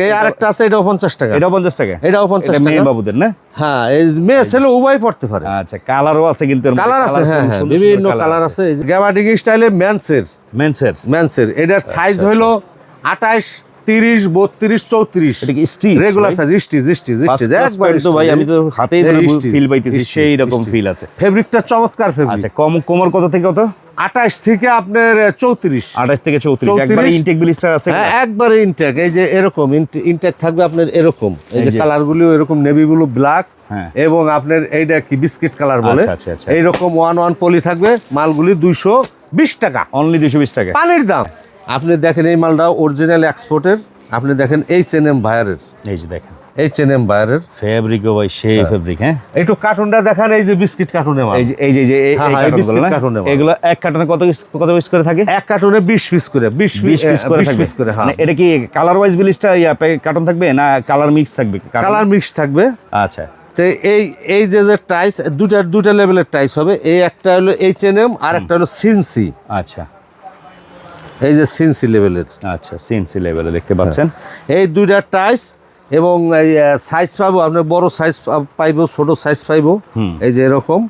টাকা এই আরেকটা আছে এটাও পঞ্চাশ টাকা। এটাও পঞ্চাশ টাকা? এটাও পঞ্চাশ টাকা মেয়ে বাবুদের না? হ্যাঁ এই মেয়ে ছেলে উভয় পড়তে পারে। আচ্ছা কালারও আছে কিন্তু কালার আছে হ্যাঁ হ্যাঁ বিভিন্ন কালার আছে। গ্যাবাডিং স্টাইলে ম্যানসের। মেন্সের ম্যানসের। এটার সাইজ হলো আঠাশ তিরিশ বত্রিশ চৌত্রিশ। Regular size stitch stitch stitch একবার তো ভাই আমি তো হাতেই ফিল পাইতেছি সেই রকম ফিল আছে। ফেব্রিকটা চমৎকার ফেব্রিক আচ্ছা কম কোমর কত থেকে কত? আঠাশ থেকে আপনার চৌত্রিশ। আঠাশ থেকে চৌত্রিশ। একবার ইনটেক বিলিস্টার আছে হ্যাঁ একবারে ইনটেক এই যে এরকম ইনটেক থাকবে আপনার এরকম। এই যে যে। কালারগুলো এরকম নেভি ব্লু ব্ল্যাক। এবং আপনার এইটা কি বিস্কিট কালার বলে? আচ্ছা, আচ্ছা। এইরকম ওয়ান ওয়ান পলি থাকবে মালগুলি দুইশো বিশ টাকা। অনলি দুইশো বিশ টাকা। পানির দাম। আপনি দেখেন এই মালটা অরিজিনাল এক্সপোর্টের আপনি দেখেন এইচ এন এম বায়ারের এই যে দেখেন। এইচ এন এম বায়ারের ফেব্রিকও ভাই সেই ফেব্রিক হ্যাঁ? একটু কার্টুনটা দেখান এই যে বিস্কিট কার্টুনে মাল। এই যে এই যে এই যে এই- হ্যাঁ, হ্যাঁ। এগুলো এক কার্টুনে কত কত পিস করে থাকে? এক কার্টুনে বিশ পিস করে বিশ বিশ পিস করে থাকবে। পিস করে হ্যাঁ। মানে এটা কি কালার ওয়াইজ বিলিস্টা ইয়া কার্টুন থাকবে না কালার মিক্স থাকবে? কালার মিক্স থাকবে। আচ্ছা। তো এই এই যে যে টাইস দুটা দুটা লেভেলের টাইস হবে। এই একটা হলো এইচ এন এম আর একটা হলো সিনসি আচ্ছা। এই যে সিনসি লেভেলের। আচ্ছা সিনসি লেভেলে দেখতে পাচ্ছেন। এই দুইটা টাইস এবং এই সাইজ পাবো আপনার বড় সাইজ পাইব ছোট সাইজ পাইবো। এই যে এরকম।